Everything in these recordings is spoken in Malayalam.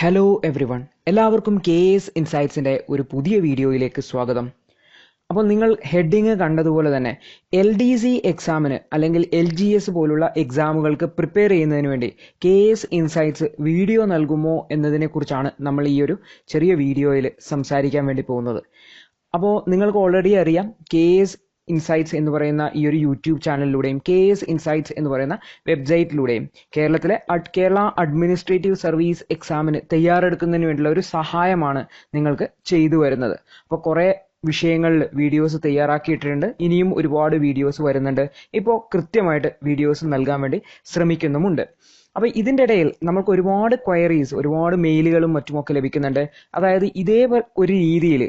ഹലോ എവറി വൺ എല്ലാവർക്കും കെ എസ് ഇൻസൈറ്റ്സിന്റെ ഒരു പുതിയ വീഡിയോയിലേക്ക് സ്വാഗതം. അപ്പോൾ നിങ്ങൾ ഹെഡിങ് കണ്ടതുപോലെ തന്നെ എൽ ഡി സി എക്സാമിന് അല്ലെങ്കിൽ എൽ ജി എസ് പോലുള്ള എക്സാമുകൾക്ക് പ്രിപ്പയർ ചെയ്യുന്നതിന് വേണ്ടി കെ എസ് ഇൻസൈറ്റ്സ് വീഡിയോ നൽകുമോ എന്നതിനെക്കുറിച്ചാണ് നമ്മൾ ഈ ഒരു ചെറിയ വീഡിയോയിൽ സംസാരിക്കാൻ വേണ്ടി പോകുന്നത്. അപ്പോൾ നിങ്ങൾക്ക് ഓൾറെഡി അറിയാം കെ എസ് ഇൻസൈറ്റ്സ് എന്ന് പറയുന്ന ഈ ഒരു യൂട്യൂബ് ചാനലിലൂടെയും കെ എസ് ഇൻസൈറ്റ്സ് എന്ന് പറയുന്ന വെബ്സൈറ്റിലൂടെയും കേരളത്തിലെ കേരള അഡ്മിനിസ്ട്രേറ്റീവ് സർവീസ് എക്സാമിന് തയ്യാറെടുക്കുന്നതിന് വേണ്ടിയുള്ള ഒരു സഹായമാണ് നിങ്ങൾക്ക് ചെയ്തു വരുന്നത്. അപ്പോൾ കുറേ വിഷയങ്ങളിൽ വീഡിയോസ് തയ്യാറാക്കിയിട്ടുണ്ട്. ഇനിയും ഒരുപാട് വീഡിയോസ് വരുന്നുണ്ട്. ഇപ്പോൾ കൃത്യമായിട്ട് വീഡിയോസ് നൽകാൻ വേണ്ടി ശ്രമിക്കുന്നുമുണ്ട്. അപ്പോൾ ഇതിന്റെ ഇടയിൽ നമുക്ക് ഒരുപാട് ക്വയറീസ് ഒരുപാട് മെയിലുകളും മറ്റുമൊക്കെ ലഭിക്കുന്നുണ്ട്. അതായത് ഇതേ ഒരു രീതിയിൽ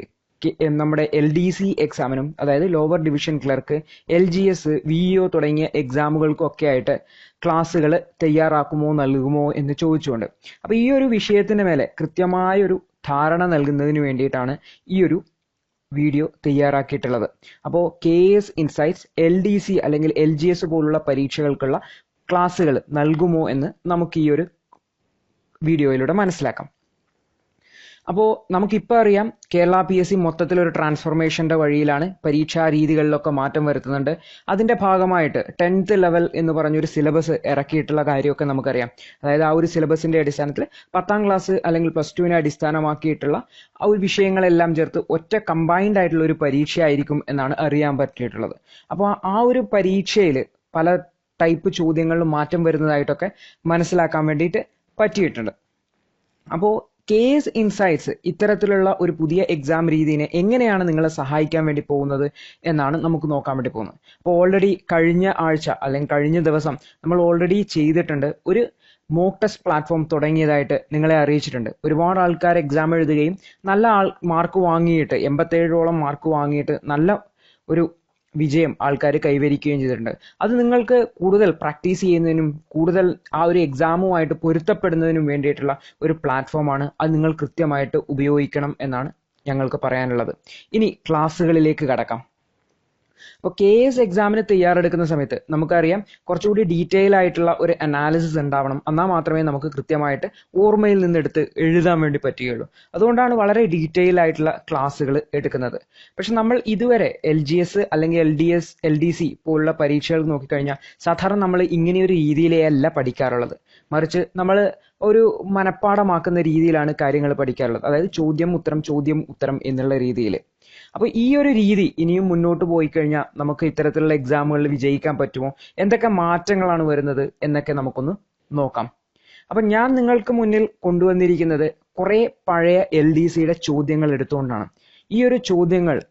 നമ്മുടെ എൽ ഡി സി എക്സാമിനും അതായത് lower division clerk L G S V O തുടങ്ങിയ എക്സാമുകൾക്കും ഒക്കെ ആയിട്ട് ക്ലാസ്സുകൾ തയ്യാറാക്കുമോ നൽകുമോ എന്ന് ചോദിച്ചുകൊണ്ട്. അപ്പോൾ ഈ ഒരു വിഷയത്തിന് മേലെ കൃത്യമായൊരു ധാരണ നൽകുന്നതിന് വേണ്ടിയിട്ടാണ് ഈ ഒരു വീഡിയോ തയ്യാറാക്കിയിട്ടുള്ളത്. അപ്പോൾ K S insights L D C അല്ലെങ്കിൽ എൽ ജി എസ് പോലുള്ള പരീക്ഷകൾക്കുള്ള ക്ലാസ്സുകൾ നൽകുമോ എന്ന് നമുക്ക് ഈ ഒരു വീഡിയോയിലൂടെ മനസ്സിലാക്കാം. അപ്പോൾ നമുക്കിപ്പോൾ അറിയാം കേരള പി എസ് സി മൊത്തത്തിലൊരു ട്രാൻസ്ഫോർമേഷന്റെ വഴിയിലാണ് പരീക്ഷാ രീതികളിലൊക്കെ മാറ്റം വരുത്തുന്നുണ്ട്. അതിന്റെ ഭാഗമായിട്ട് ടെൻത്ത് ലെവൽ എന്ന് പറഞ്ഞൊരു സിലബസ് ഇറക്കിയിട്ടുള്ള കാര്യമൊക്കെ നമുക്കറിയാം. അതായത് ആ ഒരു സിലബസിന്റെ അടിസ്ഥാനത്തിൽ പത്താം ക്ലാസ് അല്ലെങ്കിൽ പ്ലസ് ടുവിനെ അടിസ്ഥാനമാക്കിയിട്ടുള്ള ആ ഒരു വിഷയങ്ങളെല്ലാം ചേർത്ത് ഒറ്റ കമ്പൈൻഡ് ആയിട്ടുള്ള ഒരു പരീക്ഷയായിരിക്കും എന്നാണ് അറിയാൻ പറ്റിയിട്ടുള്ളത്. അപ്പോൾ ആ ഒരു പരീക്ഷയിൽ പല ടൈപ്പ് ചോദ്യങ്ങളിൽ മാറ്റം വരുന്നതായിട്ടൊക്കെ മനസ്സിലാക്കാൻ വേണ്ടിയിട്ട് പറ്റിയിട്ടുണ്ട്. അപ്പോൾ കെ എസ് ഇൻസൈറ്റ്സ് ഇത്തരത്തിലുള്ള ഒരു പുതിയ എക്സാം രീതിനെ എങ്ങനെയാണ് നിങ്ങളെ സഹായിക്കാൻ വേണ്ടി പോകുന്നത് എന്നാണ് നമുക്ക് നോക്കാൻ വേണ്ടി പോകുന്നത്. അപ്പോൾ ഓൾറെഡി കഴിഞ്ഞ ആഴ്ച അല്ലെങ്കിൽ കഴിഞ്ഞ ദിവസം നമ്മൾ ഓൾറെഡി ചെയ്തിട്ടുണ്ട് ഒരു മോക്ക് ടെസ്റ്റ് പ്ലാറ്റ്ഫോം തുടങ്ങിയതായിട്ട് നിങ്ങളെ അറിയിച്ചിട്ടുണ്ട്. ഒരുപാട് ആൾക്കാർ എക്സാം എഴുതുകയും നല്ല ആൾ മാർക്ക് വാങ്ങിയിട്ട് എൺപത്തേഴോളം മാർക്ക് വാങ്ങിയിട്ട് നല്ല ഒരു വിജയം ആൾക്കാർ കൈവരിക്കുകയും ചെയ്തിട്ടുണ്ട്. അത് നിങ്ങൾക്ക് കൂടുതൽ പ്രാക്ടീസ് ചെയ്യുന്നതിനും കൂടുതൽ ആ ഒരു എക്സാമുമായിട്ട് പൊരുത്തപ്പെടുന്നതിനും വേണ്ടിയിട്ടുള്ള ഒരു പ്ലാറ്റ്ഫോമാണ് അത് നിങ്ങൾ കൃത്യമായിട്ട് ഉപയോഗിക്കണം എന്നാണ് ഞങ്ങൾക്ക് പറയാനുള്ളത്. ഇനി ക്ലാസ്സുകളിലേക്ക് കടക്കാം. അപ്പോൾ എസ് എക്സാമിന് തയ്യാറെടുക്കുന്ന സമയത്ത് നമുക്കറിയാം കുറച്ചുകൂടി ഡീറ്റെയിൽ ആയിട്ടുള്ള ഒരു അനാലിസിസ് ഉണ്ടാവണം. എന്നാൽ മാത്രമേ നമുക്ക് കൃത്യമായിട്ട് ഓർമ്മയിൽ നിന്നെടുത്ത് എഴുതാൻ വേണ്ടി പറ്റുകയുള്ളൂ. അതുകൊണ്ടാണ് വളരെ ഡീറ്റെയിൽ ആയിട്ടുള്ള ക്ലാസ്സുകൾ എടുക്കുന്നത്. പക്ഷെ നമ്മൾ ഇതുവരെ എൽ ജി എസ് അല്ലെങ്കിൽ L D S L D C പോലുള്ള പരീക്ഷകൾ നോക്കിക്കഴിഞ്ഞാൽ സാധാരണ നമ്മൾ ഇങ്ങനെയൊരു രീതിയിലേ അല്ല പഠിക്കാറുള്ളത്. മറിച്ച് നമ്മൾ ഒരു മനഃപ്പാടമാക്കുന്ന രീതിയിലാണ് കാര്യങ്ങൾ പഠിക്കാറുള്ളത്. അതായത് ചോദ്യം ഉത്തരം ചോദ്യം ഉത്തരം എന്നുള്ള രീതിയിൽ. അപ്പോൾ ഈ ഒരു രീതി ഇനിയും മുന്നോട്ട് പോയി കഴിഞ്ഞാൽ നമുക്ക് ഇത്തരത്തിലുള്ള എക്സാമുകളിൽ വിജയിക്കാൻ പറ്റുമോ? എന്തൊക്കെ മാറ്റങ്ങളാണ് വരുന്നത് എന്നൊക്കെ നമുക്കൊന്ന് നോക്കാം. അപ്പം ഞാൻ നിങ്ങൾക്ക് മുന്നിൽ കൊണ്ടുവന്നിരിക്കുന്നത് കുറേ പഴയ എൽ ഡി സിയുടെ ചോദ്യങ്ങൾ എടുത്തുകൊണ്ടാണ്. ഈ ഒരു ചോദ്യങ്ങൾ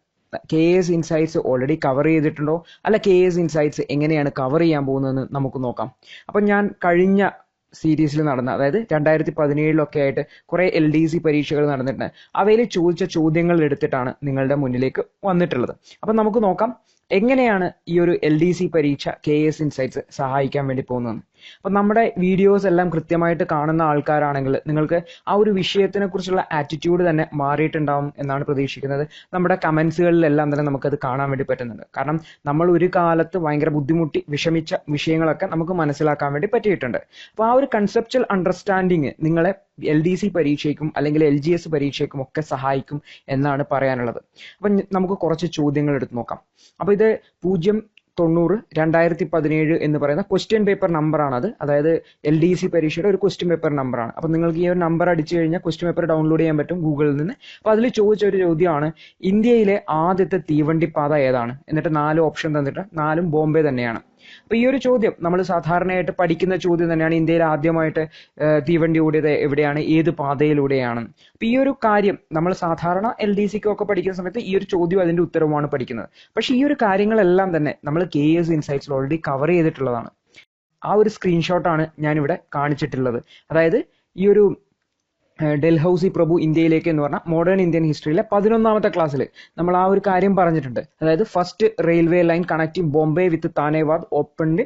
K S insights already cover ചെയ്തിട്ടുണ്ടോ? അല്ല കെ എസ് ഇൻസൈറ്റ്സ് എങ്ങനെയാണ് കവർ ചെയ്യാൻ പോകുന്നതെന്ന് നമുക്ക് നോക്കാം. അപ്പം ഞാൻ കഴിഞ്ഞ സീരീസിൽ നടന്ന അതായത് രണ്ടായിരത്തി പതിനേഴിലൊക്കെ ആയിട്ട് കുറെ എൽ ഡി സി പരീക്ഷകൾ നടന്നിട്ടുണ്ട്. അവയിൽ ചോദിച്ച ചോദ്യങ്ങൾ എടുത്തിട്ടാണ് നിങ്ങളുടെ മുന്നിലേക്ക് വന്നിട്ടുള്ളത്. അപ്പം നമുക്ക് നോക്കാം എങ്ങനെയാണ് ഈ ഒരു എൽ ഡി സി പരീക്ഷ കെ എസ് ഇൻസൈറ്റ്സ് സഹായിക്കാൻ വേണ്ടി പോകുന്നത്? അപ്പം നമ്മുടെ വീഡിയോസ് എല്ലാം കൃത്യമായിട്ട് കാണുന്ന ആൾക്കാരാണെങ്കിൽ നിങ്ങൾക്ക് ആ ഒരു വിഷയത്തിനെ കുറിച്ചുള്ള ആറ്റിറ്റ്യൂഡ് തന്നെ മാറിയിട്ടുണ്ടാവും എന്നാണ് പ്രതീക്ഷിക്കുന്നത്. നമ്മുടെ കമൻസുകളിലെല്ലാം തന്നെ നമുക്കത് കാണാൻ വേണ്ടി പറ്റുന്നുണ്ട്. കാരണം നമ്മൾ ഒരു കാലത്ത് ഭയങ്കര ബുദ്ധിമുട്ടി വിഷമിച്ച വിഷയങ്ങളൊക്കെ നമുക്ക് മനസ്സിലാക്കാൻ വേണ്ടി പറ്റിയിട്ടുണ്ട്. അപ്പോൾ ആ ഒരു കൺസെപ്റ്റൽ അണ്ടർസ്റ്റാൻഡിങ് നിങ്ങളെ എൽ ഡി സി പരീക്ഷയ്ക്കും അല്ലെങ്കിൽ എൽ ജി എസ് പരീക്ഷയ്ക്കും ഒക്കെ സഹായിക്കും എന്നാണ് പറയാനുള്ളത്. അപ്പം നമുക്ക് കുറച്ച് ചോദ്യങ്ങൾ എടുത്ത് നോക്കാം. അപ്പോൾ ഇത് പൂജ്യം തൊണ്ണൂറ് രണ്ടായിരത്തി പതിനേഴ് എന്ന് പറയുന്ന ക്വസ്റ്റ്യൻ പേപ്പർ ആണ് അത് അതായത് എൽ ഡി സി പരീക്ഷയുടെ ഒരു ക്വസ്റ്റ്യൻ പേപ്പർ നമ്പറാണ് അപ്പം നിങ്ങൾക്ക് ഈ ഒരു നമ്പർ അടിച്ചു കഴിഞ്ഞാൽ ക്വസ്റ്റ്യൻ പേപ്പർ ഡൗൺലോഡ് ചെയ്യാൻ പറ്റും ഗൂഗിളിൽ നിന്ന്. അപ്പോൾ അതിൽ ചോദിച്ച ഒരു ചോദ്യമാണ് ഇന്ത്യയിലെ ആദ്യത്തെ തീവണ്ടി പാത ഏതാണ്? എന്നിട്ട് നാല് ഓപ്ഷൻ തന്നിട്ട് നാലും ബോംബെ തന്നെയാണ്. അപ്പൊ ഈ ഒരു ചോദ്യം നമ്മൾ സാധാരണയായിട്ട് പഠിക്കുന്ന ചോദ്യം തന്നെയാണ് ഇന്ത്യയിൽ ആദ്യമായിട്ട് തീവണ്ടി ഓടിയത് എവിടെയാണ് ഏത് പാതയിലൂടെയാണ്. അപ്പൊ ഈ ഒരു കാര്യം നമ്മൾ സാധാരണ എൽ ഡി സിക്ക് ഒക്കെ പഠിക്കുന്ന സമയത്ത് ഈ ഒരു ചോദ്യം അതിന്റെ ഉത്തരവുമാണ് പഠിക്കുന്നത്. പക്ഷെ ഈ ഒരു കാര്യങ്ങളെല്ലാം തന്നെ നമ്മൾ കെ എസ് ഇൻസൈറ്റ്സിൽ ഓൾറെഡി കവർ ചെയ്തിട്ടുള്ളതാണ്. ആ ഒരു സ്ക്രീൻഷോട്ടാണ് ഞാനിവിടെ കാണിച്ചിട്ടുള്ളത്. അതായത് ഈ ഒരു ഡൽഹൌസി പ്രഭു ഇന്ത്യയിലേക്ക് എന്ന് പറഞ്ഞാൽ മോഡേൺ ഇന്ത്യൻ ഹിസ്റ്ററിയിലെ പതിനൊന്നാമത്തെ ക്ലാസ്സിൽ നമ്മൾ ആ ഒരു കാര്യം പറഞ്ഞിട്ടുണ്ട്. അതായത് first railway line connecting Bombay with താനേവാദ് open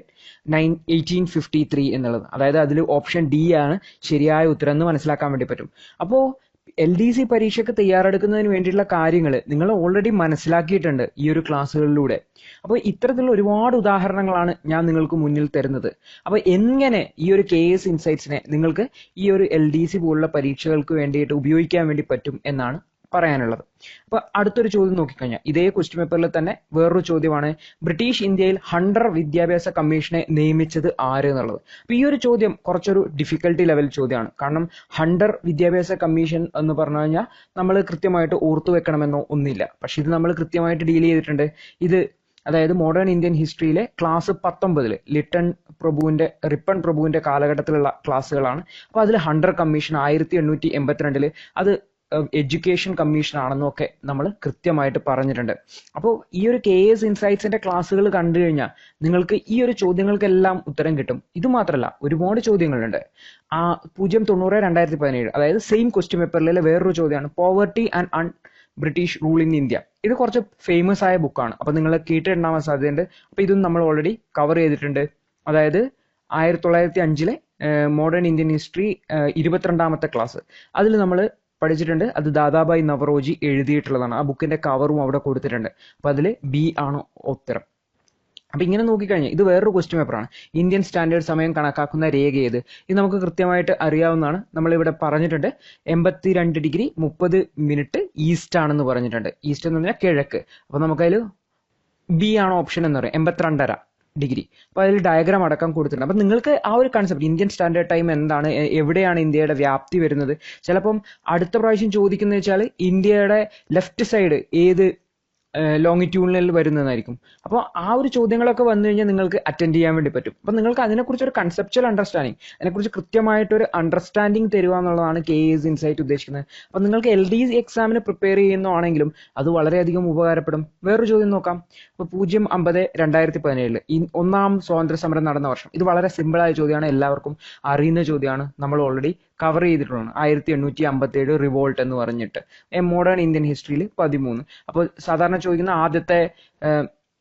nine eighteen fifty three എന്നുള്ളത്. അതായത് അതിൽ ഓപ്ഷൻ ഡി ആണ് ശരിയായ ഉത്തരം എന്ന് മനസ്സിലാക്കാൻ വേണ്ടി പറ്റും. അപ്പോൾ എൽ ഡി സി പരീക്ഷയ്ക്ക് തയ്യാറെടുക്കുന്നതിന് വേണ്ടിയിട്ടുള്ള കാര്യങ്ങൾ നിങ്ങൾ ഓൾറെഡി മനസ്സിലാക്കിയിട്ടുണ്ട് ഈ ഒരു ക്ലാസ്സുകളിലൂടെ. അപ്പോൾ ഇത്തരത്തിലുള്ള ഒരുപാട് ഉദാഹരണങ്ങളാണ് ഞാൻ നിങ്ങൾക്ക് മുന്നിൽ തരുന്നത്. അപ്പോൾ എങ്ങനെ ഈ ഒരു കെ എസ് ഇൻസൈറ്റ്സിനെ നിങ്ങൾക്ക് ഈ ഒരു എൽ ഡി സി പോലുള്ള പരീക്ഷകൾക്ക് വേണ്ടിയിട്ട് ഉപയോഗിക്കാൻ വേണ്ടി പറ്റും എന്നാണ് പറയാനുള്ളത്. അപ്പൊ അടുത്തൊരു ചോദ്യം നോക്കിക്കഴിഞ്ഞാൽ ഇതേ ക്വസ്റ്റ്യൻ പേപ്പറിൽ തന്നെ വേറൊരു ചോദ്യമാണ് ബ്രിട്ടീഷ് ഇന്ത്യയിൽ ഹണ്ടർ വിദ്യാഭ്യാസ കമ്മീഷനെ നിയമിച്ചത് ആര് എന്നുള്ളത്. അപ്പൊ ഈ ഒരു ചോദ്യം കുറച്ചൊരു ഡിഫിക്കൽട്ടി ലെവൽ ചോദ്യമാണ്. കാരണം ഹണ്ടർ വിദ്യാഭ്യാസ കമ്മീഷൻ എന്ന് പറഞ്ഞു കഴിഞ്ഞാൽ നമ്മൾ കൃത്യമായിട്ട് ഓർത്തു വെക്കണമെന്നോ ഒന്നില്ല പക്ഷെ ഇത് നമ്മൾ കൃത്യമായിട്ട് ഡീൽ ചെയ്തിട്ടുണ്ട്. ഇത് അതായത് മോഡേൺ ഇന്ത്യൻ ഹിസ്റ്ററിയിലെ ക്ലാസ് പത്തൊമ്പതിൽ ലിട്ടൺ പ്രഭുവിന്റെ റിപ്പൺ പ്രഭുവിന്റെ കാലഘട്ടത്തിലുള്ള ക്ലാസ്സുകളാണ് അപ്പൊ അതിൽ ഹണ്ടർ കമ്മീഷൻ ആയിരത്തി എണ്ണൂറ്റി എൺപത്തിരണ്ടിൽ അത് എഡ്യൂക്കേഷൻ കമ്മീഷൻ ആണെന്നൊക്കെ നമ്മൾ കൃത്യമായിട്ട് പറഞ്ഞിട്ടുണ്ട്. അപ്പോൾ ഈ ഒരു കെ എസ് ഇൻസൈറ്റ്സിന്റെ ക്ലാസ്സുകൾ കണ്ടു കഴിഞ്ഞാൽ നിങ്ങൾക്ക് ഈ ഒരു ചോദ്യങ്ങൾക്കെല്ലാം ഉത്തരം കിട്ടും. ഇത് മാത്രമല്ല ഒരുപാട് ചോദ്യങ്ങളുണ്ട്. ആ പൂജ്യം തൊണ്ണൂറ് രണ്ടായിരത്തി പതിനേഴ് അതായത് സെയിം ക്വസ്റ്റ്യൻ പേപ്പറിലെ വേറൊരു ചോദ്യമാണ് poverty and un British rule in India ഇത് കുറച്ച് ഫേമസ് ആയ ബുക്കാണ് അപ്പൊ നിങ്ങൾ കേട്ടിട്ടുണ്ടാവാൻ സാധ്യതയുണ്ട്. അപ്പൊ ഇതും നമ്മൾ ഓൾറെഡി കവർ ചെയ്തിട്ടുണ്ട്. അതായത് ആയിരത്തി തൊള്ളായിരത്തി അഞ്ചിലെ മോഡേൺ ഇന്ത്യൻ ഹിസ്റ്ററി ഇരുപത്തിരണ്ടാമത്തെ ക്ലാസ് അതിൽ നമ്മൾ പഠിച്ചിട്ടുണ്ട്. അത് ദാദാബായ് നവറോജി എഴുതിയിട്ടുള്ളതാണ്. ആ ബുക്കിന്റെ കവറും അവിടെ കൊടുത്തിട്ടുണ്ട്. അപ്പൊ അതിൽ ബി ആണ് ഉത്തരം. അപ്പൊ ഇങ്ങനെ നോക്കിക്കഴിഞ്ഞാൽ ഇത് വേറൊരു ക്വസ്റ്റ്യൻ പേപ്പറാണ് ഇന്ത്യൻ സ്റ്റാൻഡേർഡ് സമയം കണക്കാക്കുന്ന രേഖ ഏത്? ഇത് നമുക്ക് കൃത്യമായിട്ട് അറിയാവുന്നതാണ്. നമ്മൾ ഇവിടെ പറഞ്ഞിട്ടുണ്ട് എൺപത്തിരണ്ട് ഡിഗ്രി മുപ്പത് മിനിറ്റ് ഈസ്റ്റ് ആണെന്ന് പറഞ്ഞിട്ടുണ്ട്. ഈസ്റ്റ് എന്ന് പറഞ്ഞാൽ കിഴക്ക്. അപ്പൊ നമുക്കതിൽ ബി ആണ് ഓപ്ഷൻ എന്ന് പറയാം. എൺപത്തിരണ്ടര. ഡിഗ്രി. അപ്പൊ അതിൽ ഡയഗ്രാം അടക്കം കൊടുത്തിട്ടുണ്ട്. അപ്പൊ നിങ്ങൾക്ക് ആ ഒരു കൺസെപ്റ്റ് ഇന്ത്യൻ സ്റ്റാൻഡേർഡ് ടൈം എന്താണ്? എവിടെയാണ് ഇന്ത്യയുടെ വ്യാപ്തി വരുന്നത്? ചിലപ്പം അടുത്ത പ്രാവശ്യം ചോദിക്കുന്നത് വെച്ചാൽ ഇന്ത്യയുടെ ലെഫ്റ്റ് സൈഡ് ഏത് ലോങ്ങിറ്റ്യൂണിൽ വരുന്നതായിരിക്കും. അപ്പോൾ ആ ഒരു ചോദ്യങ്ങളൊക്കെ വന്നു കഴിഞ്ഞാൽ നിങ്ങൾക്ക് അറ്റൻഡ് ചെയ്യാൻ വേണ്ടി പറ്റും. അപ്പോൾ നിങ്ങൾക്ക് അതിനെക്കുറിച്ച് ഒരു കൺസെപ്ച്വൽ അണ്ടർസ്റ്റാൻഡിങ് അതിനെക്കുറിച്ച് കൃത്യമായിട്ടൊരു അണ്ടർസ്റ്റാൻഡിങ് തരിക എന്നുള്ളതാണ് കെ എസ് ഇൻസൈറ്റ് ഉദ്ദേശിക്കുന്നത്. അപ്പോൾ നിങ്ങൾക്ക് എൽ ഡി എക്സാമിന് പ്രിപ്പയർ ചെയ്യുന്നതാണെങ്കിലും അത് വളരെയധികം ഉപകാരപ്പെടും. വേറൊരു ചോദ്യം നോക്കാം. അപ്പോൾ പൂജ്യം അമ്പത് രണ്ടായിരത്തി പതിനേഴിൽ. ഒന്നാം സ്വാതന്ത്ര്യ സമരം നടന്ന വർഷം. ഇത് വളരെ സിമ്പിളായ ചോദ്യമാണ് എല്ലാവർക്കും അറിയുന്ന ചോദ്യമാണ്. നമ്മൾ ഓൾറെഡി കവർ ചെയ്തിട്ടുള്ളതാണ്. ആയിരത്തി എണ്ണൂറ്റി അമ്പത്തി ഏഴ് റിവോൾട്ട് എന്ന് പറഞ്ഞിട്ട് മോഡേൺ ഇന്ത്യൻ ഹിസ്റ്ററിയിൽ പതിമൂന്ന്. അപ്പോൾ സാധാരണ ചോദിക്കുന്ന ആദ്യത്തെ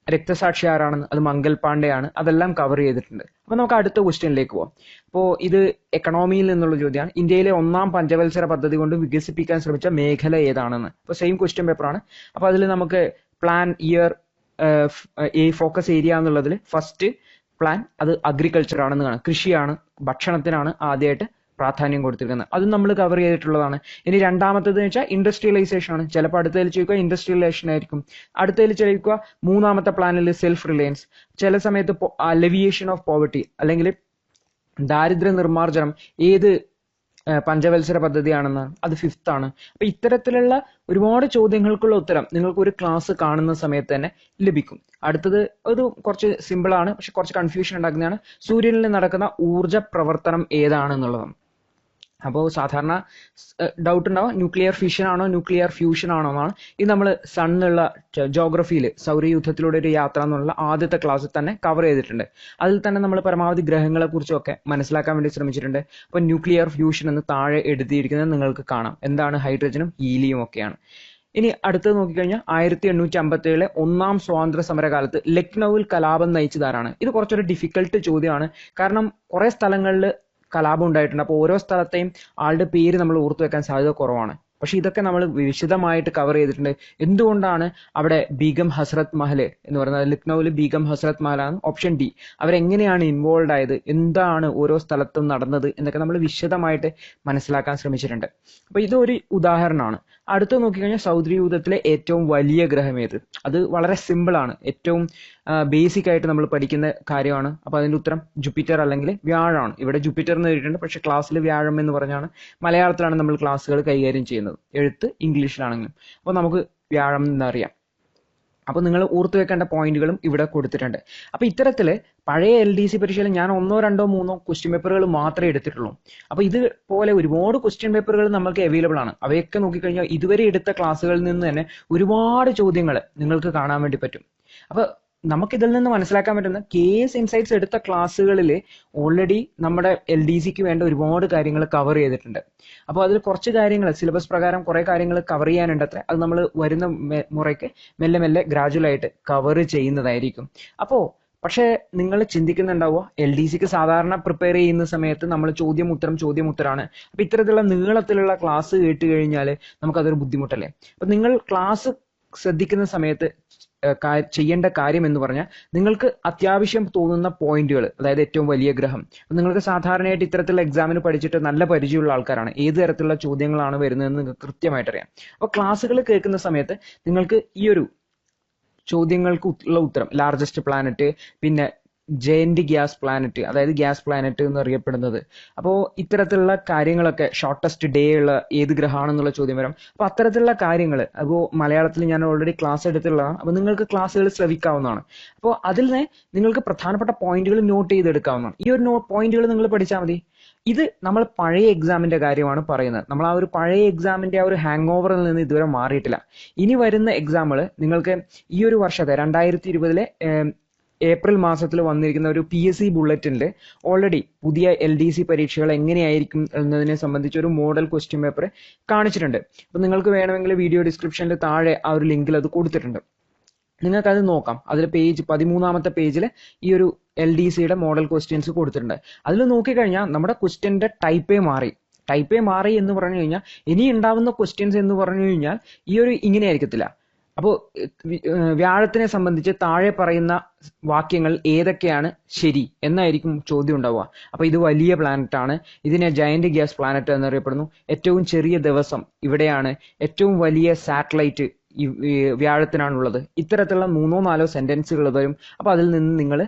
രക്തസാക്ഷി ആരാണെന്ന്? അത് മംഗൽ പാണ്ഡെയാണ്. അതെല്ലാം കവർ ചെയ്തിട്ടുണ്ട്. അപ്പൊ നമുക്ക് അടുത്ത ക്വസ്റ്റ്യനിലേക്ക് പോവാം. അപ്പോൾ ഇത് എക്കണോമിയിൽ നിന്നുള്ള ചോദ്യമാണ്. ഇന്ത്യയിലെ ഒന്നാം പഞ്ചവത്സര പദ്ധതി കൊണ്ട് വികസിപ്പിക്കാൻ ശ്രമിച്ച മേഖല ഏതാണെന്ന്? അപ്പോൾ സെയിം ക്വസ്റ്റ്യൻ പേപ്പറാണ് അപ്പോൾ അതിൽ നമുക്ക് plan year a focus area എന്നുള്ളതിൽ ഫസ്റ്റ് പ്ലാൻ അത് അഗ്രികൾച്ചർ ആണെന്ന് കാണാം. കൃഷിയാണ് ഭക്ഷണത്തിനാണ് ആദ്യമായിട്ട് പ്രാധാന്യം കൊടുത്തിരിക്കുന്നത്. അതും നമ്മൾ കവർ ചെയ്തിട്ടുള്ളതാണ്. ഇനി രണ്ടാമത്തേത് എന്ന് വെച്ചാൽ ഇൻഡസ്ട്രിയലൈസേഷൻ ആണ് ചിലപ്പോൾ അടുത്തതിൽ ചോദിക്കുക ഇൻഡസ്ട്രിയലൈസേഷൻ ആയിരിക്കും. അടുത്തതിൽ ചോദിക്കുക മൂന്നാമത്തെ പ്ലാനിൽ സെൽഫ് റിലയൻസ് ചില സമയത്ത് ലെവിയേഷൻ ഓഫ് പോവർട്ടി അല്ലെങ്കിൽ ദാരിദ്ര്യ നിർമ്മാർജനം ഏത് പഞ്ചവത്സര പദ്ധതിയാണെന്ന് അത് ഫിഫ്ത്ത് ആണ്. അപ്പൊ ഇത്തരത്തിലുള്ള ഒരുപാട് ചോദ്യങ്ങൾക്കുള്ള ഉത്തരം നിങ്ങൾക്ക് ഒരു ക്ലാസ് കാണുന്ന സമയത്ത് തന്നെ ലഭിക്കും. അടുത്തത് ഒരു കുറച്ച് സിമ്പിൾ ആണ്. പക്ഷെ കുറച്ച് കൺഫ്യൂഷൻ ഉണ്ടാക്കുന്നതാണ്. സൂര്യനിൽ നടക്കുന്ന ഊർജ പ്രവർത്തനം ഏതാണെന്നുള്ളതാണ് അപ്പോൾ സാധാരണ ഡൗട്ട് ഉണ്ടാവും. ന്യൂക്ലിയർ ഫിഷൻ ആണോ ന്യൂക്ലിയർ ഫ്യൂഷൻ ആണോ എന്നാണ്. ഇത് നമ്മൾ സൺ എന്നുള്ള ജോഗ്രഫിയിൽ സൗരയൂഥത്തിലൂടെ ഒരു യാത്ര എന്നുള്ള ആദ്യത്തെ ക്ലാസ്സിൽ തന്നെ കവർ ചെയ്തിട്ടുണ്ട്. അതിൽ തന്നെ നമ്മൾ പരമാവധി ഗ്രഹങ്ങളെ കുറിച്ചൊക്കെ മനസ്സിലാക്കാൻ വേണ്ടി ശ്രമിച്ചിട്ടുണ്ട്. അപ്പോൾ ന്യൂക്ലിയർ ഫ്യൂഷൻ എന്ന് താഴെ എഴുതിയിരിക്കുന്നത് നിങ്ങൾക്ക് കാണാം. എന്താണ് ഹൈഡ്രജനും ഹീലിയും ഒക്കെയാണ്. ഇനി അടുത്തത് നോക്കിക്കഴിഞ്ഞാൽ ആയിരത്തി എണ്ണൂറ്റി അമ്പത്തി ഏഴിലെ ഒന്നാം സ്വാതന്ത്ര്യ സമരകാലത്ത് ലക്നൌവിൽ കലാപം നയിച്ചതാരാണ്? ഇത് കുറച്ചൊരു ഡിഫിക്കൽട്ട് ചോദ്യമാണ്. കാരണം കുറെ സ്ഥലങ്ങളിൽ കലാപം ഉണ്ടായിട്ടുണ്ട്. അപ്പോൾ ഓരോ സ്ഥലത്തെയും ആളുടെ പേര് നമ്മൾ ഓർത്തു വെക്കാൻ സാധ്യത കുറവാണ്. പക്ഷെ ഇതൊക്കെ നമ്മൾ വിശദമായിട്ട് കവർ ചെയ്തിട്ടുണ്ട്. എന്തുകൊണ്ടാണ് അവിടെ ബീഗം ഹസ്രത് മഹൽ എന്ന് പറയുന്നത്? ലക്നൌവിൽ ബീഗം ഹസ്രത് മഹലാണ് ഓപ്ഷൻ ഡി അവരെങ്ങനെയാണ് ഇൻവോൾവ് ആയത്? എന്താണ് ഓരോ സ്ഥലത്തും നടന്നത്? എന്നൊക്കെ നമ്മൾ വിശദമായിട്ട് മനസ്സിലാക്കാൻ ശ്രമിച്ചിട്ടുണ്ട്. അപ്പൊ ഇതൊരു ഉദാഹരണമാണ്. അടുത്ത് നോക്കിക്കഴിഞ്ഞാൽ സൗരയൂഥത്തിലെ ഏറ്റവും വലിയ ഗ്രഹം ഏത്? അത് വളരെ സിമ്പിൾ ആണ്. ഏറ്റവും ബേസിക് ആയിട്ട് നമ്മൾ പഠിക്കുന്ന കാര്യമാണ്. അപ്പൊ അതിന്റെ ഉത്തരം ജുപ്പിറ്റർ അല്ലെങ്കിൽ വ്യാഴമാണ്. ഇവിടെ ജുപ്പിറ്റർ എന്ന് എഴുതിയിട്ടുണ്ട്. പക്ഷെ ക്ലാസ്സിൽ വ്യാഴം എന്ന് പറഞ്ഞാണ് മലയാളത്തിലാണ് നമ്മൾ ക്ലാസ്സുകൾ കൈകാര്യം ചെയ്യുന്നത്. എഴുത്ത് ഇംഗ്ലീഷിലാണെങ്കിലും. അപ്പൊ നമുക്ക് വ്യാഴം എന്നറിയാം അപ്പൊ നിങ്ങൾ ഓർത്തു വെക്കേണ്ട പോയിന്റുകളും ഇവിടെ കൊടുത്തിട്ടുണ്ട്. അപ്പോൾ ഇത്തരത്തിൽ പഴയ എൽ ഡി സി പരീക്ഷയിൽ ഞാൻ ഒന്നോ രണ്ടോ മൂന്നോ ക്വസ്റ്റ്യൻ പേപ്പറുകൾ മാത്രമേ എടുത്തിട്ടുള്ളൂ. അപ്പോൾ ഇതുപോലെ ഒരുപാട് ക്വസ്റ്റ്യൻ പേപ്പറുകൾ നമുക്ക് അവൈലബിൾ ആണ്. അവയൊക്കെ നോക്കിക്കഴിഞ്ഞാൽ ഇതുവരെ എടുത്ത ക്ലാസ്സുകളിൽ നിന്ന് തന്നെ ഒരുപാട് ചോദ്യങ്ങൾ നിങ്ങൾക്ക് കാണാൻ വേണ്ടി പറ്റും. അപ്പൊ നമുക്ക് ഇതിൽ നിന്ന് മനസ്സിലാക്കാൻ പറ്റുന്ന കെ എസ് ഇൻസൈറ്റ്സ് എടുത്ത ക്ലാസ്സുകളിൽ ഓൾറെഡി നമ്മുടെ എൽ ഡി സിക്ക് വേണ്ട ഒരുപാട് കാര്യങ്ങൾ കവർ ചെയ്തിട്ടുണ്ട്. അപ്പോൾ അതിൽ കുറച്ച് കാര്യങ്ങൾ സിലബസ് പ്രകാരം കുറെ കാര്യങ്ങൾ കവർ ചെയ്യാനുണ്ട് അത്ര അത് നമ്മൾ വരുന്ന മുറയ്ക്ക് മെല്ലെ മെല്ലെ ഗ്രാജുവൽ ആയിട്ട് കവർ ചെയ്യുന്നതായിരിക്കും. അപ്പോൾ പക്ഷേ നിങ്ങൾ ചിന്തിക്കുന്നുണ്ടാവുക എൽ ഡി സിക്ക് സാധാരണ പ്രിപ്പയർ ചെയ്യുന്ന സമയത്ത് നമ്മൾ ചോദ്യം ഉത്തരം ചോദ്യം ഉത്തരമാണ് അപ്പൊ ഇത്തരത്തിലുള്ള നീളത്തിലുള്ള ക്ലാസ് കേട്ട് കഴിഞ്ഞാൽ നമുക്കതൊരു ബുദ്ധിമുട്ടല്ലേ? അപ്പൊ നിങ്ങൾ ക്ലാസ് ശ്രദ്ധിക്കുന്ന സമയത്ത് ചെയ്യേണ്ട കാര്യം എന്ന് പറഞ്ഞാൽ നിങ്ങൾക്ക് അത്യാവശ്യം തോന്നുന്ന പോയിന്റുകൾ അതായത് ഏറ്റവും വലിയ ഗ്രഹം. നിങ്ങൾക്ക് സാധാരണയായിട്ട് ഇത്തരത്തിലുള്ള എക്സാമിന് പഠിച്ചിട്ട് നല്ല പരിചയമുള്ള ആൾക്കാരാണ്. ഏത് തരത്തിലുള്ള ചോദ്യങ്ങളാണ് വരുന്നതെന്ന് നിങ്ങൾക്ക് കൃത്യമായിട്ട് അറിയാം അപ്പൊ ക്ലാസ്സുകൾ കേൾക്കുന്ന സമയത്ത് നിങ്ങൾക്ക് ഈ ഒരു ചോദ്യങ്ങൾക്ക് ഉള്ള ഉത്തരം ലാർജസ്റ്റ് പ്ലാനറ്റ് പിന്നെ ജയന്റ് ഗ്യാസ് പ്ലാനറ്റ് അതായത് ഗ്യാസ് പ്ലാനറ്റ് എന്ന് അറിയപ്പെടുന്നത്. അപ്പോൾ ഇത്തരത്തിലുള്ള കാര്യങ്ങളൊക്കെ ഷോർട്ടസ്റ്റ് ഡേ ഉള്ള ഏത് ഗ്രഹമാണെന്നുള്ള ചോദ്യം വരാം. അപ്പോൾ അത്തരത്തിലുള്ള കാര്യങ്ങൾ അപ്പോൾ മലയാളത്തിൽ ഞാൻ ഓൾറെഡി ക്ലാസ് എടുത്തിട്ടുള്ള അപ്പോൾ നിങ്ങൾക്ക് ക്ലാസ്സുകൾ ശ്രവിക്കാവുന്നതാണ്. അപ്പോൾ അതിൽ നിന്ന് നിങ്ങൾക്ക് പ്രധാനപ്പെട്ട പോയിന്റുകൾ നോട്ട് ചെയ്തെടുക്കാവുന്നതാണ്. ഈ ഒരു പോയിന്റുകൾ നിങ്ങൾ പഠിച്ചാൽ മതി. ഇത് നമ്മൾ പഴയ എക്സാമിന്റെ കാര്യമാണ് പറയുന്നത്. നമ്മൾ ആ ഒരു പഴയ എക്സാമിന്റെ ആ ഒരു ഹാങ് ഓവറിൽ നിന്ന് ഇതുവരെ മാറിയിട്ടില്ല. ഇനി വരുന്ന എക്സാമുകൾ നിങ്ങൾക്ക് ഈ ഒരു വർഷത്തെ രണ്ടായിരത്തി ഇരുപതിലെ ഏപ്രിൽ മാസത്തിൽ വന്നിരിക്കുന്ന ഒരു പി എസ് സി ബുള്ളറ്റിന്റെ ഓൾറെഡി പുതിയ എൽ ഡി സി പരീക്ഷകൾ എങ്ങനെയായിരിക്കും എന്നതിനെ സംബന്ധിച്ച് ഒരു മോഡൽ ക്വസ്റ്റ്യൻ പേപ്പർ കാണിച്ചിട്ടുണ്ട്. അപ്പോൾ നിങ്ങൾക്ക് വേണമെങ്കിൽ വീഡിയോ ഡിസ്ക്രിപ്ഷനിൽ താഴെ ആ ഒരു ലിങ്കിൽ അത് കൊടുത്തിട്ടുണ്ട്. നിങ്ങൾക്ക് അത് നോക്കാം. അതിൽ പേജ് പതിമൂന്നാമത്തെ പേജിൽ ഈ ഒരു എൽ ഡി സിയുടെ മോഡൽ ക്വസ്റ്റ്യൻസ് കൊടുത്തിട്ടുണ്ട്. അതിൽ നോക്കിക്കഴിഞ്ഞാൽ നമ്മുടെ ക്വസ്റ്റ്യന്റെ ടൈപ്പേ മാറി. ടൈപ്പേ മാറി എന്ന് പറഞ്ഞു കഴിഞ്ഞാൽ ഇനി ഉണ്ടാവുന്ന ക്വസ്റ്റ്യൻസ് എന്ന് പറഞ്ഞു കഴിഞ്ഞാൽ ഈ ഒരു ഇങ്ങനെ ആയിരിക്കത്തില്ല. അപ്പോൾ വ്യാഴത്തിനെ സംബന്ധിച്ച് താഴെ പറയുന്ന വാക്യങ്ങൾ ഏതൊക്കെയാണ്? ശരി എന്നായിരിക്കും ചോദ്യം ഉണ്ടാവുക. അപ്പൊ ഇത് വലിയ പ്ലാനറ്റ് ആണ്. ഇതിനെ ജയന്റ് ഗ്യാസ് പ്ലാനറ്റ് എന്നറിയപ്പെടുന്നു. ഏറ്റവും ചെറിയ ദിവസം ഇവിടെയാണ്. ഏറ്റവും വലിയ സാറ്റലൈറ്റ് ഈ വ്യാഴത്തിനാണുള്ളത്. ഇത്തരത്തിലുള്ള മൂന്നോ നാലോ സെന്റൻസുകൾ വരും. അപ്പൊ അതിൽ നിന്ന് നിങ്ങൾ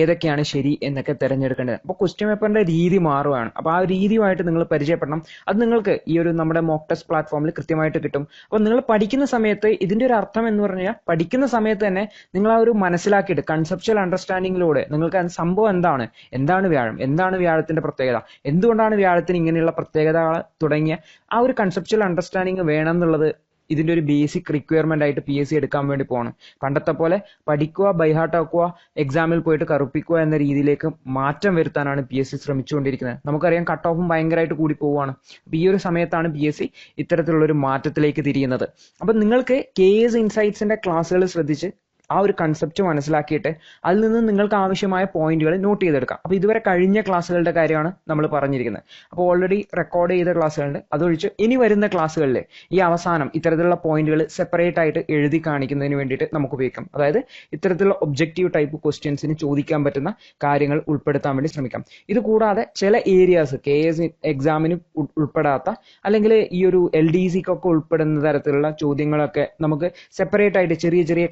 ഏതൊക്കെയാണ് ശരി എന്നൊക്കെ തിരഞ്ഞെടുക്കേണ്ടത്. അപ്പോൾ ക്വസ്റ്റ്യൻ പേപ്പറിന്റെ രീതി മാറുകയാണ് അപ്പോൾ ആ രീതിയുമായിട്ട് നിങ്ങൾ പരിചയപ്പെടണം. അത് നിങ്ങൾക്ക് ഈ ഒരു നമ്മുടെ മോക്ക് ടെസ്റ്റ് പ്ലാറ്റ്ഫോമിൽ കൃത്യമായിട്ട് കിട്ടും. അപ്പോൾ നിങ്ങൾ പഠിക്കുന്ന സമയത്ത് ഇതിന്റെ ഒരു അർത്ഥം എന്ന് പറഞ്ഞാൽ പഠിക്കുന്ന സമയത്ത് തന്നെ നിങ്ങൾ ആ ഒരു മനസ്സിലാക്കിയിട്ട് കൺസെപ്ച്വൽ അണ്ടർസ്റ്റാൻഡിങ്ങിലൂടെ നിങ്ങൾക്ക് സംഭവം എന്താണ്? എന്താണ് വ്യാഴം? എന്താണ് വ്യാഴത്തിന്റെ പ്രത്യേകത? എന്തുകൊണ്ടാണ് വ്യാഴത്തിന് ഇങ്ങനെയുള്ള പ്രത്യേകതകൾ തുടങ്ങിയ ആ ഒരു കൺസെപ്ച്വൽ അണ്ടർസ്റ്റാൻഡിങ് വേണം എന്നുള്ളത് ഇതിന്റെ ഒരു ബേസിക് റിക്വയർമെന്റ് ആയിട്ട് പി എസ് സി എടുക്കാൻ വേണ്ടി പോകണം പണ്ടത്തെ പോലെ പഠിക്കുക ബൈഹാർട്ടാക്കുക എക്സാമിൽ പോയിട്ട് കറുപ്പിക്കുക എന്ന രീതിയിലേക്ക് മാറ്റം വരുത്താനാണ് പി എസ് സി ശ്രമിച്ചുകൊണ്ടിരിക്കുന്നത്. നമുക്കറിയാം കട്ട് ഓഫും ഭയങ്കരമായിട്ട് കൂടി പോവുകയാണ്. ഈ ഒരു സമയത്താണ് പി എസ് സി ഇത്തരത്തിലുള്ള ഒരു മാറ്റത്തിലേക്ക് തിരിയുന്നത്. അപ്പൊ നിങ്ങൾക്ക് കെ എസ് ഇൻസൈറ്റ്സിന്റെ ക്ലാസ്സുകൾ ശ്രദ്ധിച്ച് ആ ഒരു കൺസെപ്റ്റ് മനസ്സിലാക്കിയിട്ട് അതിൽ നിന്ന് നിങ്ങൾക്ക് ആവശ്യമായ പോയിന്റുകൾ നോട്ട് ചെയ്തെടുക്കാം. അപ്പോൾ ഇതുവരെ കഴിഞ്ഞ ക്ലാസ്സുകളുടെ കാര്യമാണ് നമ്മൾ പറഞ്ഞിരിക്കുന്നത്. അപ്പോൾ ഓൾറെഡി റെക്കോർഡ് ചെയ്ത ക്ലാസ്സുകളുണ്ട്. അതൊഴിച്ച് ഇനി വരുന്ന ക്ലാസ്സുകളിൽ ഈ അവസാനം ഇത്തരത്തിലുള്ള പോയിന്റുകൾ സെപ്പറേറ്റ് ആയിട്ട് എഴുതി കാണിക്കുന്നതിന് വേണ്ടിയിട്ട് നമുക്ക് ഉപയോഗിക്കാം. അതായത് ഇത്തരത്തിലുള്ള ഒബ്ജക്റ്റീവ് ടൈപ്പ് ക്വസ്റ്റ്യൻസിന് ചോദിക്കാൻ പറ്റുന്ന കാര്യങ്ങൾ ഉൾപ്പെടുത്താൻ വേണ്ടി ശ്രമിക്കാം. ഇത് കൂടാതെ ചില ഏരിയാസ് കെ എസ് എക്സാമിന് ഉൾപ്പെടാത്ത അല്ലെങ്കിൽ ഈ ഒരു എൽ ഡി സിക്കൊക്കെ ഉൾപ്പെടുന്ന തരത്തിലുള്ള ചോദ്യങ്ങളൊക്കെ നമുക്ക് സെപ്പറേറ്റ് ആയിട്ട് ചെറിയ ചെറിയ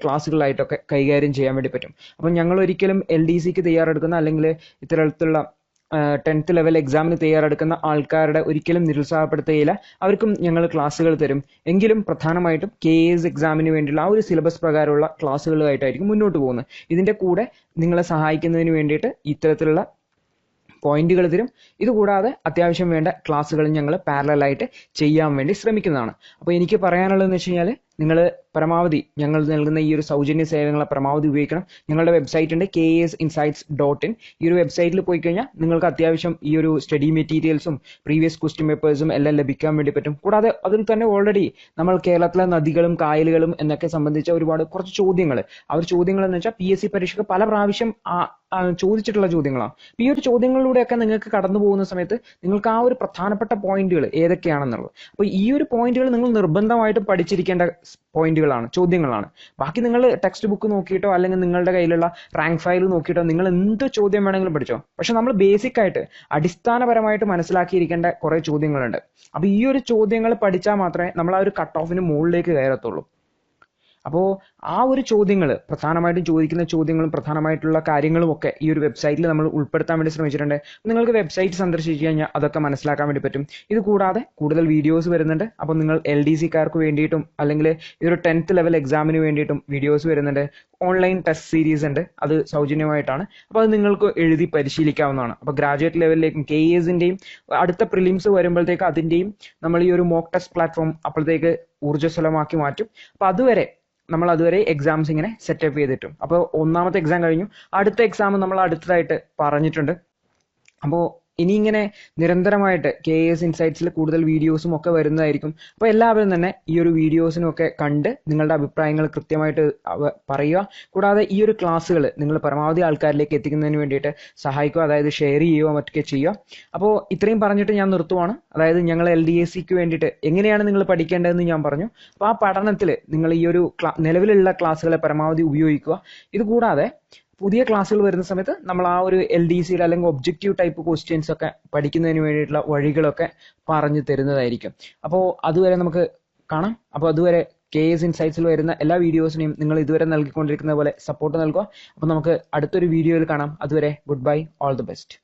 ക്ലാസ്സുകളായിട്ടൊക്കെ കൈകാര്യം ചെയ്യാൻ വേണ്ടി പറ്റും. അപ്പം ഞങ്ങൾ ഒരിക്കലും എൽ ഡി സിക്ക് തയ്യാറെടുക്കുന്ന അല്ലെങ്കിൽ ഇത്തരത്തിലുള്ള ടെൻത്ത് ലെവൽ എക്സാമിന് തയ്യാറെടുക്കുന്ന ആൾക്കാരുടെ ഒരിക്കലും നിരുത്സാഹപ്പെടുത്തുകയില്ല. അവർക്കും ഞങ്ങൾ ക്ലാസ്സുകൾ തരും. എങ്കിലും പ്രധാനമായിട്ടും കെ എസ് എക്സാമിന് വേണ്ടിയുള്ള ആ ഒരു സിലബസ് പ്രകാരമുള്ള ക്ലാസ്സുകളുമായിട്ടായിരിക്കും മുന്നോട്ട് പോകുന്നത്. ഇതിന്റെ കൂടെ നിങ്ങളെ സഹായിക്കുന്നതിന് വേണ്ടിയിട്ട് ഇത്തരത്തിലുള്ള പോയിന്റുകൾ തരും. ഇതുകൂടാതെ അത്യാവശ്യം വേണ്ട ക്ലാസ്സുകൾ ഞങ്ങൾ പാരലായിട്ട് ചെയ്യാൻ വേണ്ടി ശ്രമിക്കുന്നതാണ്. അപ്പോൾ എനിക്ക് പറയാനുള്ളതെന്ന് വെച്ച് കഴിഞ്ഞാൽ നിങ്ങൾ പരമാവധി ഞങ്ങൾ നൽകുന്ന ഈ ഒരു സൗജന്യ സേവനങ്ങളെ പരമാവധി ഉപയോഗിക്കണം. ഞങ്ങളുടെ വെബ്സൈറ്റ് ഉണ്ട് K S insights dot in ഈ ഒരു വെബ്സൈറ്റിൽ പോയി കഴിഞ്ഞാൽ നിങ്ങൾക്ക് അത്യാവശ്യം ഈ ഒരു സ്റ്റഡി മെറ്റീരിയൽസും പ്രീവിയസ് ക്വസ്റ്റ്യൻ പേപ്പേഴ്സും എല്ലാം ലഭിക്കാൻ വേണ്ടി പറ്റും. കൂടാതെ അതിൽ തന്നെ ഓൾറെഡി നമ്മൾ കേരളത്തിലെ നദികളും കായലുകളും എന്നൊക്കെ സംബന്ധിച്ച ഒരുപാട് കുറച്ച് ചോദ്യങ്ങൾ ആ ഒരു ചോദ്യങ്ങൾ എന്ന് വെച്ചാൽ പി എസ് സി പരീക്ഷയ്ക്ക് പല പ്രാവശ്യം ആ- ആ ചോദിച്ചിട്ടുള്ള ചോദ്യങ്ങളാണ് ഈ ഒരു ചോദ്യങ്ങളിലൂടെയൊക്കെ നിങ്ങൾക്ക് കടന്നു പോകുന്ന സമയത്ത് നിങ്ങൾക്ക് ആ ഒരു പ്രധാനപ്പെട്ട പോയിന്റുകൾ ഏതൊക്കെയാണെന്നുള്ളത്. അപ്പൊ ഈ ഒരു പോയിന്റുകൾ നിങ്ങൾ നിർബന്ധമായിട്ടും പഠിച്ചിരിക്കേണ്ട പോയിന്റുകളാണ് ചോദ്യങ്ങളാണ്. ബാക്കി നിങ്ങൾ ടെക്സ്റ്റ് ബുക്ക് നോക്കിയിട്ടോ അല്ലെങ്കിൽ നിങ്ങളുടെ കയ്യിലുള്ള റാങ്ക് ഫയൽ നോക്കിയിട്ടോ നിങ്ങൾ എന്ത് ചോദ്യം വേണമെങ്കിലും പഠിച്ചോ. പക്ഷെ നമ്മൾ ബേസിക് ആയിട്ട് അടിസ്ഥാനപരമായിട്ട് മനസ്സിലാക്കിയിരിക്കേണ്ട കുറെ ചോദ്യങ്ങളുണ്ട്. അപ്പൊ ഈ ഒരു ചോദ്യങ്ങൾ പഠിച്ചാൽ മാത്രമേ നമ്മൾ ആ ഒരു കട്ട് ഓഫിന് മുകളിലേക്ക് കയറത്തുള്ളൂ. അപ്പോൾ ആ ഒരു ചോദ്യങ്ങൾ പ്രധാനമായിട്ടും ചോദിക്കുന്ന ചോദ്യങ്ങളും പ്രധാനമായിട്ടുള്ള കാര്യങ്ങളും ഒക്കെ ഈ ഒരു വെബ്സൈറ്റിൽ നമ്മൾ ഉൾപ്പെടുത്താൻ വേണ്ടി ശ്രമിച്ചിട്ടുണ്ട്. നിങ്ങൾക്ക് വെബ്സൈറ്റ് സന്ദർശിച്ച് കഴിഞ്ഞാൽ അതൊക്കെ മനസ്സിലാക്കാൻ വേണ്ടി പറ്റും. ഇത് കൂടാതെ കൂടുതൽ വീഡിയോസ് വരുന്നുണ്ട്. അപ്പോൾ നിങ്ങൾ എൽ ഡി സിക്കാർക്ക് വേണ്ടിയിട്ടും അല്ലെങ്കിൽ ഈ ഒരു ടെൻത്ത് ലെവൽ എക്സാമിന് വേണ്ടിയിട്ടും വീഡിയോസ് വരുന്നുണ്ട്. ഓൺലൈൻ ടെസ്റ്റ് സീരീസ് ഉണ്ട്. അത് സൗജന്യമായിട്ടാണ്. അപ്പോൾ അത് നിങ്ങൾക്ക് എഴുതി പരിശീലിക്കാവുന്നതാണ്. അപ്പോൾ ഗ്രാജുവേറ്റ് ലെവലിലേക്കും കെ എസിന്റെയും അടുത്ത പ്രിലിംസ് വരുമ്പോഴത്തേക്ക് അതിന്റെയും നമ്മൾ ഈ ഒരു മോക്ക് ടെസ്റ്റ് പ്ലാറ്റ്ഫോം അപ്പോഴത്തേക്ക് ഊർജസ്വലമാക്കി മാറ്റും. അപ്പോൾ അതുവരെ നമ്മൾ അതുവരെ എക്സാംസ് ഇങ്ങനെ സെറ്റപ്പ് ചെയ്തിട്ടും. അപ്പോൾ ഒന്നാമത്തെ എക്സാം കഴിഞ്ഞു. അടുത്ത എക്സാം നമ്മൾ അടുത്തതായിട്ട് പറഞ്ഞിട്ടുണ്ട്. അപ്പോൾ ഇനി ഇങ്ങനെ നിരന്തരമായിട്ട് കെ എസ് ഇൻസൈറ്റ്സിൽ കൂടുതൽ വീഡിയോസും ഒക്കെ വരുന്നതായിരിക്കും. അപ്പോൾ എല്ലാവരും തന്നെ ഈ ഒരു വീഡിയോസിനൊക്കെ കണ്ട് നിങ്ങളുടെ അഭിപ്രായങ്ങൾ കൃത്യമായിട്ട് പറയുക. കൂടാതെ ഈ ഒരു ക്ലാസ്സുകൾ നിങ്ങൾ പരമാവധി ആൾക്കാരിലേക്ക് എത്തിക്കുന്നതിന് വേണ്ടിയിട്ട് സഹായിക്കുക അതായത് ഷെയർ ചെയ്യുക മറ്റൊക്കെ ചെയ്യുക. അപ്പോൾ ഇത്രയും പറഞ്ഞിട്ട് ഞാൻ നിർത്തുവാണ്. അതായത് ഞങ്ങൾ എൽ ഡി എസ് സിക്ക് വേണ്ടിയിട്ട് എങ്ങനെയാണ് നിങ്ങൾ പഠിക്കേണ്ടതെന്ന് ഞാൻ പറഞ്ഞു. അപ്പോൾ ആ പഠനത്തിൽ നിങ്ങൾ ഈ ഒരു നിലവിലുള്ള ക്ലാസ്സുകളെ പരമാവധി ഉപയോഗിക്കുക. ഇത് കൂടാതെ പുതിയ ക്ലാസ്സുകൾ വരുന്ന സമയത്ത് നമ്മൾ ആ ഒരു എൽ ഡി സിയിൽ അല്ലെങ്കിൽ ഒബ്ജക്റ്റീവ് ടൈപ്പ് ക്വസ്റ്റ്യൻസ് ഒക്കെ പഠിക്കുന്നതിന് വേണ്ടിയിട്ടുള്ള വഴികളൊക്കെ പറഞ്ഞു തരുന്നതായിരിക്കും. അപ്പോൾ അതുവരെ നമുക്ക് കാണാം. അപ്പോൾ അതുവരെ കെ എസ് ഇൻസൈറ്റ്സിൽ വരുന്ന എല്ലാ വീഡിയോസിനെയും നിങ്ങൾ ഇതുവരെ നൽകിക്കൊണ്ടിരിക്കുന്ന പോലെ സപ്പോർട്ട് നൽകുക. അപ്പോൾ നമുക്ക് അടുത്തൊരു വീഡിയോയിൽ കാണാം. അതുവരെ goodbye all the best